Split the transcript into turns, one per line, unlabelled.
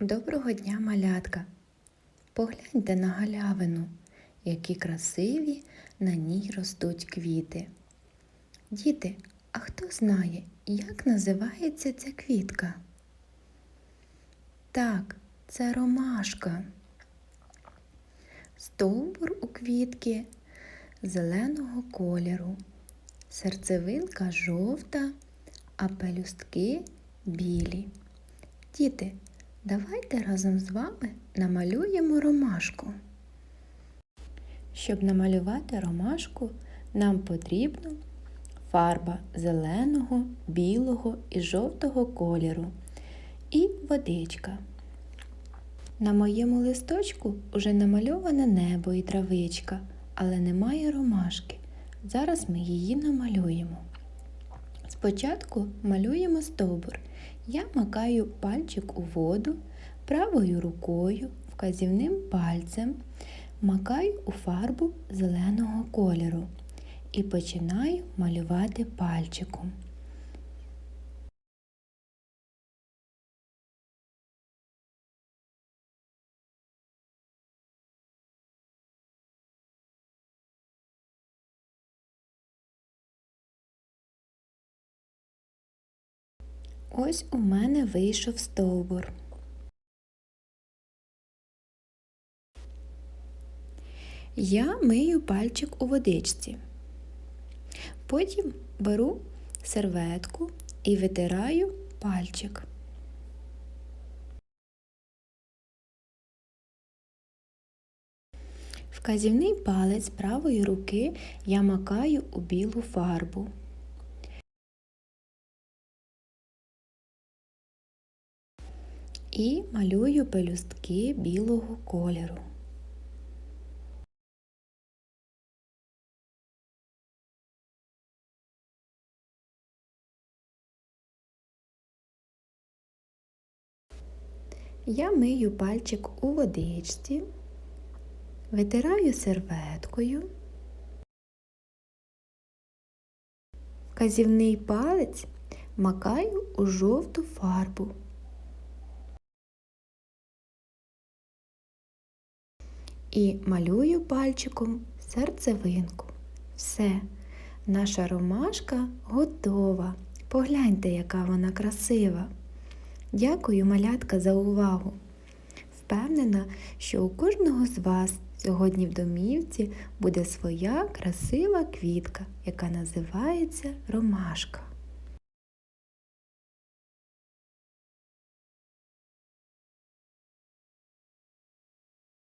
Доброго дня, малятка! Погляньте на галявину, які красиві на ній ростуть квіти. Діти, а хто знає, як називається ця квітка? Так, це ромашка. Стовбур у квітки зеленого кольору, серцевинка жовта, а пелюстки білі. Діти, давайте разом з вами намалюємо ромашку. Щоб намалювати ромашку, нам потрібно фарба зеленого, білого і жовтого кольору і водичка. На моєму листочку вже намальоване небо і травичка, але немає ромашки. Зараз ми її намалюємо. Спочатку малюємо стовбур. Я макаю пальчик у воду правою рукою, вказівним пальцем, макаю у фарбу зеленого кольору і починаю малювати пальчиком. Ось у мене вийшов стовбур. Я мию пальчик у водичці. Потім беру серветку і витираю пальчик. Вказівний палець правої руки я макаю у білу фарбу. І малюю пелюстки білого кольору. Я мию пальчик у водичці, витираю серветкою, вказівний палець макаю у жовту фарбу. І малюю пальчиком серцевинку. Все, наша ромашка готова. Погляньте, яка вона красива. Дякую, малятка, за увагу. Впевнена, що у кожного з вас сьогодні в домівці буде своя красива квітка, яка називається ромашка.